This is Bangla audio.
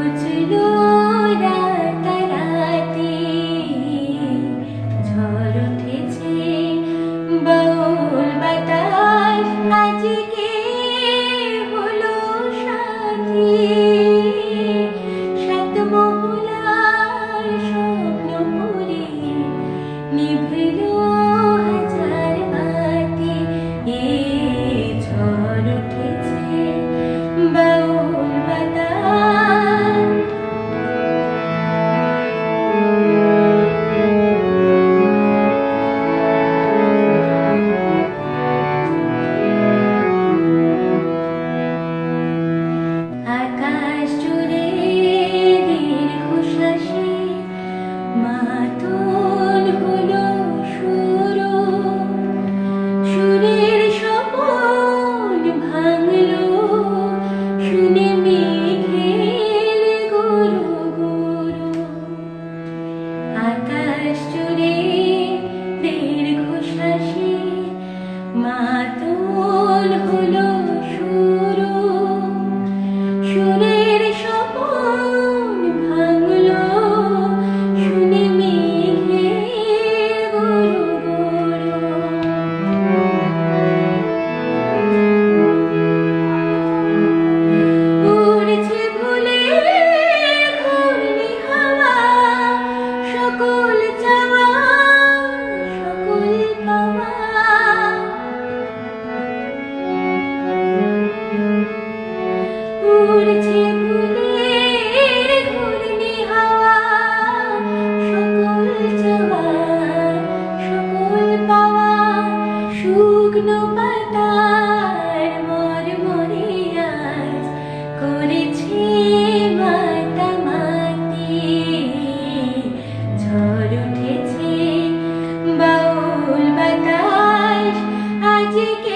continua. শুকনো পাতার মর মরিয়াজ করেছি মাতামাতি ঝড় উঠেছে বাউল বাতাস আজকে